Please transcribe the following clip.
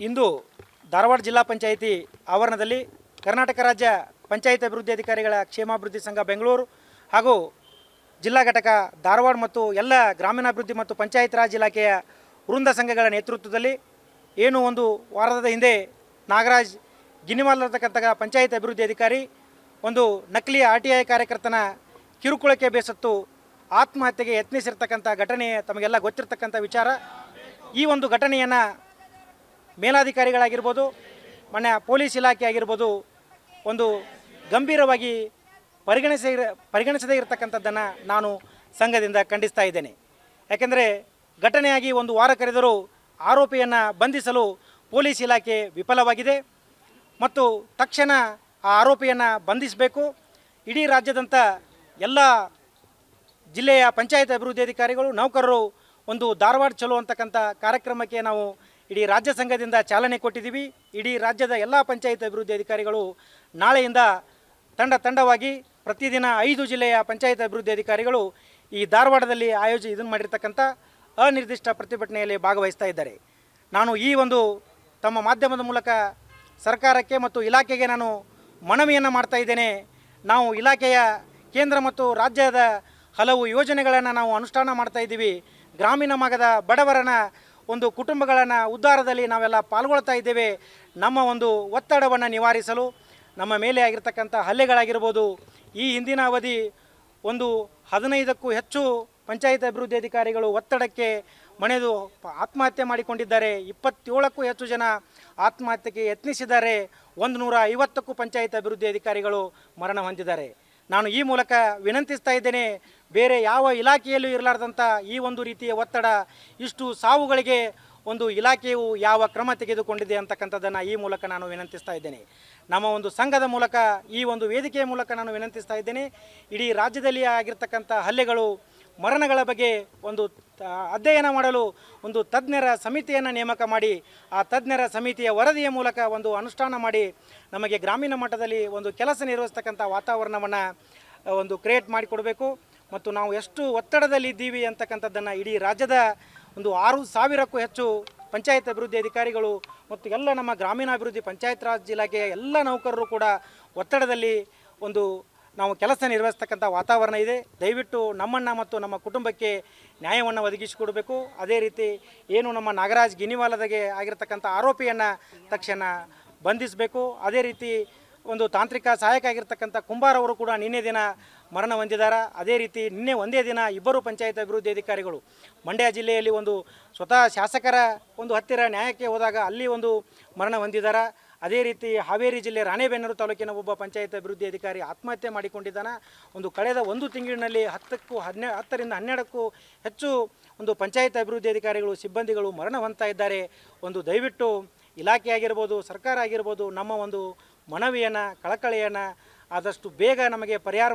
ಇಂದು ಧಾರವಾಡ ಜಿಲ್ಲಾ ಪಂಚಾಯಿತಿ ಆವರಣದಲ್ಲಿ ಕರ್ನಾಟಕ ರಾಜ್ಯ ಪಂಚಾಯತ್ ಅಭಿವೃದ್ಧಿ ಅಧಿಕಾರಿಗಳ ಕ್ಷೇಮಾಭಿವೃದ್ಧಿ ಸಂಘ ಬೆಂಗಳೂರು ಹಾಗೂ ಜಿಲ್ಲಾ ಘಟಕ ಧಾರವಾಡ ಮತ್ತು ಎಲ್ಲ ಗ್ರಾಮೀಣಾಭಿವೃದ್ಧಿ ಮತ್ತು ಪಂಚಾಯತ್ ರಾಜ್ ಇಲಾಖೆಯ ವೃಂದ ಸಂಘಗಳ ನೇತೃತ್ವದಲ್ಲಿ ಏನು ಒಂದು ವಾರದ ಹಿಂದೆ ನಾಗರಾಜ್ ಗಿನಿವಾಲ್ ಇರತಕ್ಕಂಥ ಪಂಚಾಯತ್ ಅಭಿವೃದ್ಧಿ ಅಧಿಕಾರಿ ಒಂದು ನಕಲಿ ಆರ್ ಟಿ ಐ ಕಾರ್ಯಕರ್ತನ ಕಿರುಕುಳಕ್ಕೆ ಬೇಸತ್ತು ಆತ್ಮಹತ್ಯೆಗೆ ಯತ್ನಿಸಿರ್ತಕ್ಕಂಥ ಘಟನೆ ತಮಗೆಲ್ಲ ಗೊತ್ತಿರತಕ್ಕಂಥ ವಿಚಾರ. ಈ ಒಂದು ಘಟನೆಯನ್ನು ಮೇಲಾಧಿಕಾರಿಗಳಾಗಿರ್ಬೋದು ಮೊನ್ನೆ ಪೊಲೀಸ್ ಇಲಾಖೆ ಆಗಿರ್ಬೋದು, ಒಂದು ಗಂಭೀರವಾಗಿ ಪರಿಗಣಿಸ, ಪರಿಗಣಿಸದೇ ಇರತಕ್ಕಂಥದ್ದನ್ನು ನಾನು ಸಂಘದಿಂದ ಖಂಡಿಸ್ತಾ ಇದ್ದೇನೆ. ಯಾಕೆಂದರೆ ಘಟನೆಯಾಗಿ ಒಂದು ವಾರ ಕರೆದರೂ ಆರೋಪಿಯನ್ನು ಬಂಧಿಸಲು ಪೊಲೀಸ್ ಇಲಾಖೆ ವಿಫಲವಾಗಿದೆ. ಮತ್ತು ತಕ್ಷಣ ಆ ಆರೋಪಿಯನ್ನು ಬಂಧಿಸಬೇಕು. ಇಡೀ ರಾಜ್ಯದಂಥ ಎಲ್ಲ ಜಿಲ್ಲೆಯ ಪಂಚಾಯತ್ ಅಭಿವೃದ್ಧಿ ಅಧಿಕಾರಿಗಳು, ನೌಕರರು ಒಂದು ಧಾರವಾಡ ಚಲೋ ಅಂತಕ್ಕಂಥ ಕಾರ್ಯಕ್ರಮಕ್ಕೆ ನಾವು ಇಡೀ ರಾಜ್ಯ ಸಂಘದಿಂದ ಚಾಲನೆ ಕೊಟ್ಟಿದ್ದೀವಿ. ಇಡೀ ರಾಜ್ಯದ ಎಲ್ಲ ಪಂಚಾಯತ್ ಅಭಿವೃದ್ಧಿ ಅಧಿಕಾರಿಗಳು ನಾಳೆಯಿಂದ ತಂಡ ತಂಡವಾಗಿ ಪ್ರತಿದಿನ ಐದು ಜಿಲ್ಲೆಯ ಪಂಚಾಯತ್ ಅಭಿವೃದ್ಧಿ ಅಧಿಕಾರಿಗಳು ಈ ಧಾರವಾಡದಲ್ಲಿ ಆಯೋಜಿ ಇದನ್ನು ಮಾಡಿರ್ತಕ್ಕಂಥ ಅನಿರ್ದಿಷ್ಟ ಪ್ರತಿಭಟನೆಯಲ್ಲಿ ಭಾಗವಹಿಸ್ತಾ ಇದ್ದಾರೆ. ನಾನು ಈ ಒಂದು ತಮ್ಮ ಮಾಧ್ಯಮದ ಮೂಲಕ ಸರ್ಕಾರಕ್ಕೆ ಮತ್ತು ಇಲಾಖೆಗೆ ನಾನು ಮನವಿಯನ್ನು ಮಾಡ್ತಾ ಇದ್ದೇನೆ. ನಾವು ಇಲಾಖೆಯ ಕೇಂದ್ರ ಮತ್ತು ರಾಜ್ಯದ ಹಲವು ಯೋಜನೆಗಳನ್ನು ನಾವು ಅನುಷ್ಠಾನ ಮಾಡ್ತಾ ಇದ್ದೀವಿ. ಗ್ರಾಮೀಣ ಭಾಗದ ಬಡವರನ ಒಂದು ಕುಟುಂಬಗಳನ್ನು ಉದ್ಧಾರದಲ್ಲಿ ನಾವೆಲ್ಲ ಪಾಲ್ಗೊಳ್ತಾ ಇದ್ದೇವೆ. ನಮ್ಮ ಒಂದು ಒತ್ತಡವನ್ನು ನಿವಾರಿಸಲು ನಮ್ಮ ಮೇಲೆ ಆಗಿರ್ತಕ್ಕಂಥ ಹಲ್ಲೆಗಳಾಗಿರ್ಬೋದು. ಈ ಹಿಂದಿನ ಅವಧಿ ಒಂದು ಹದಿನೈದಕ್ಕೂ ಹೆಚ್ಚು ಪಂಚಾಯತ್ ಅಭಿವೃದ್ಧಿ ಅಧಿಕಾರಿಗಳು ಒತ್ತಡಕ್ಕೆ ಮಣೆದು ಆತ್ಮಹತ್ಯೆ ಮಾಡಿಕೊಂಡಿದ್ದಾರೆ. ಇಪ್ಪತ್ತೇಳಕ್ಕೂ ಹೆಚ್ಚು ಜನ ಆತ್ಮಹತ್ಯೆಗೆ ಯತ್ನಿಸಿದ್ದಾರೆ. ಒಂದು ನೂರ ಐವತ್ತಕ್ಕೂ ಪಂಚಾಯತ್ ಅಭಿವೃದ್ಧಿ ಅಧಿಕಾರಿಗಳು ಮರಣ ಹೊಂದಿದ್ದಾರೆ. ನಾನು ಈ ಮೂಲಕ ವಿನಂತಿಸ್ತಾ ಇದ್ದೇನೆ, ಬೇರೆ ಯಾವ ಇಲಾಖೆಯಲ್ಲೂ ಇರಲಾರ್ದಂಥ ಈ ಒಂದು ರೀತಿಯ ಒತ್ತಡ, ಇಷ್ಟು ಸಾವುಗಳಿಗೆ ಒಂದು ಇಲಾಖೆಯು ಯಾವ ಕ್ರಮ ತೆಗೆದುಕೊಂಡಿದೆ ಅಂತಕ್ಕಂಥದ್ದನ್ನು ಈ ಮೂಲಕ ನಾನು ವಿನಂತಿಸ್ತಾ ಇದ್ದೇನೆ. ನಮ್ಮ ಒಂದು ಸಂಘದ ಮೂಲಕ ಈ ಒಂದು ವೇದಿಕೆಯ ಮೂಲಕ ನಾನು ವಿನಂತಿಸ್ತಾ ಇದ್ದೇನೆ. ಇಡೀ ರಾಜ್ಯದಲ್ಲಿ ಆಗಿರ್ತಕ್ಕಂಥ ಹಲ್ಲೆಗಳು ಮರಣಗಳ ಬಗ್ಗೆ ಒಂದು ಅಧ್ಯಯನ ಮಾಡಲು ಒಂದು ತಜ್ಞರ ಸಮಿತಿಯನ್ನು ನೇಮಕ ಮಾಡಿ, ಆ ತಜ್ಞರ ಸಮಿತಿಯ ವರದಿಯ ಮೂಲಕ ಒಂದು ಅನುಷ್ಠಾನ ಮಾಡಿ, ನಮಗೆ ಗ್ರಾಮೀಣ ಮಟ್ಟದಲ್ಲಿ ಒಂದು ಕೆಲಸ ನಿರ್ವಹಿಸ್ತಕ್ಕಂಥ ವಾತಾವರಣವನ್ನು ಒಂದು ಕ್ರಿಯೇಟ್ ಮಾಡಿಕೊಡಬೇಕು ಮತ್ತು ನಾವು ಎಷ್ಟು ಒತ್ತಡದಲ್ಲಿ ಇದ್ದೀವಿ ಅಂತಕ್ಕಂಥದ್ದನ್ನು ಇಡೀ ರಾಜ್ಯದ ಒಂದು ಆರು ಸಾವಿರಕ್ಕೂ ಹೆಚ್ಚು ಪಂಚಾಯತ್ ಅಭಿವೃದ್ಧಿ ಅಧಿಕಾರಿಗಳು ಮತ್ತು ಎಲ್ಲ ನಮ್ಮ ಗ್ರಾಮೀಣಾಭಿವೃದ್ಧಿ ಪಂಚಾಯತ್ ರಾಜ್ ಇಲಾಖೆಯ ಎಲ್ಲ ನೌಕರರು ಕೂಡ ಒತ್ತಡದಲ್ಲಿ ಒಂದು ನಾವು ಕೆಲಸ ನಿರ್ವಹಿಸ್ತಕ್ಕಂಥ ವಾತಾವರಣ ಇದೆ. ದಯವಿಟ್ಟು ನಮ್ಮನ್ನು ಮತ್ತು ನಮ್ಮ ಕುಟುಂಬಕ್ಕೆ ನ್ಯಾಯವನ್ನು ಒದಗಿಸಿಕೊಡಬೇಕು. ಅದೇ ರೀತಿ ಏನು ನಮ್ಮ ನಾಗರಾಜ್ ಗಿನಿವಾಲದಾಗೆ ಆಗಿರತಕ್ಕಂಥ ಆರೋಪಿಯನ್ನು ತಕ್ಷಣ ಬಂಧಿಸಬೇಕು. ಅದೇ ರೀತಿ ಒಂದು ತಾಂತ್ರಿಕ ಸಹಾಯಕ ಆಗಿರ್ತಕ್ಕಂಥ ಕುಂಬಾರ್ ಅವರು ಕೂಡ ನಿನ್ನೆ ದಿನ ಮರಣ ಹೊಂದಿದ್ದಾರೆ ಅದೇ ರೀತಿ ನಿನ್ನೆ ಒಂದೇ ದಿನ ಇಬ್ಬರು ಪಂಚಾಯತ್ ಅಭಿವೃದ್ಧಿ ಅಧಿಕಾರಿಗಳು ಮಂಡ್ಯ ಜಿಲ್ಲೆಯಲ್ಲಿ ಒಂದು ಸ್ವತಃ ಶಾಸಕರ ಒಂದು ಹತ್ತಿರ ನ್ಯಾಯಕ್ಕೆ ಹೋದಾಗ ಅಲ್ಲಿ ಒಂದು ಮರಣ ಹೊಂದಿದ್ದಾರೆ ಅದೇ ರೀತಿ ಹಾವೇರಿ ಜಿಲ್ಲೆ ರಾಣೆಬೆನ್ನೂರು ತಾಲೂಕಿನ ಒಬ್ಬ ಪಂಚಾಯತ್ ಅಭಿವೃದ್ಧಿ ಅಧಿಕಾರಿ ಆತ್ಮಹತ್ಯೆ ಮಾಡಿಕೊಂಡಿದ್ದಾನೆ. ಒಂದು ಕಳೆದ ಒಂದು ತಿಂಗಳಿನಲ್ಲಿ ಹತ್ತಕ್ಕೂ ಹನ್ನೆ, ಹತ್ತರಿಂದ ಹನ್ನೆರಡಕ್ಕೂ ಹೆಚ್ಚು ಒಂದು ಪಂಚಾಯತ್ ಅಭಿವೃದ್ಧಿ ಅಧಿಕಾರಿಗಳು, ಸಿಬ್ಬಂದಿಗಳು ಮರಣ ಹೊಂದ್ತಾ ಇದ್ದಾರೆ. ಒಂದು ದಯವಿಟ್ಟು ಇಲಾಖೆ ಆಗಿರ್ಬೋದು, ಸರ್ಕಾರ ಆಗಿರ್ಬೋದು, ನಮ್ಮ ಒಂದು ಮನವಿಯನ್ನು, ಕಳಕಳಿಯನ್ನು ಆದಷ್ಟು ಬೇಗ ನಮಗೆ ಪರಿಹಾರ